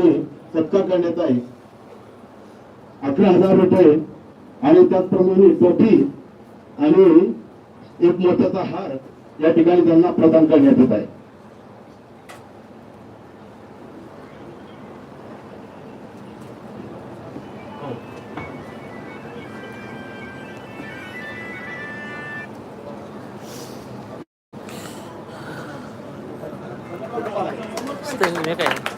सत्कार करण्यात आहे. अठरा हजार रुपये आणि त्याचप्रमाणे टोपी आणि एक मोठ्याचा हार या ठिकाणी त्यांना प्रदान करण्यात येत आहे. Sting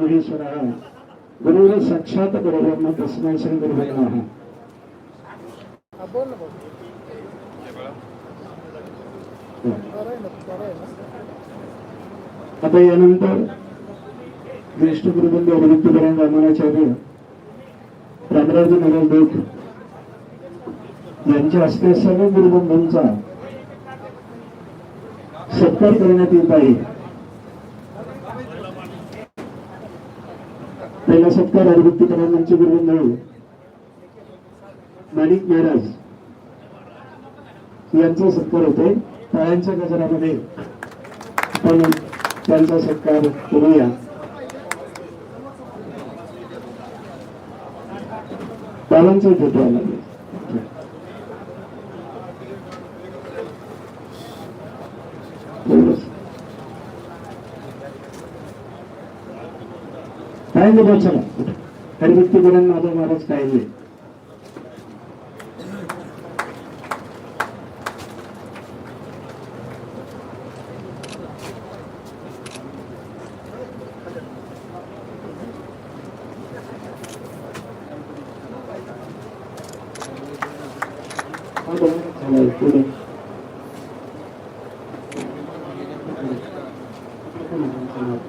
महेश्वरः गुरुर साक्षात गुरुब्रह्म तस्मै श्री गुरुवे नमः आता यानंतर ज्येष्ठ गुरुबंधू अभिवृत्तीकरण रामानाचार्य रामराज महाराज देख यांच्या हस्ते सर्व गुरुबंधूंचा सत्कार करण्यात येत आहे. पहिला सत्कार अभिवृत्तीकरण गुरुबंधू माणिक महाराज यांचा सत्कार होतोय. टाळ्यांच्या गजरामध्ये. आपण त्यांचा सत्कार करूया. बालांचा भेटायला लागेल. काय नाही बघ चला हरिभक्तीकरण माधव महाराज काय नाही có đúng trả lời quy định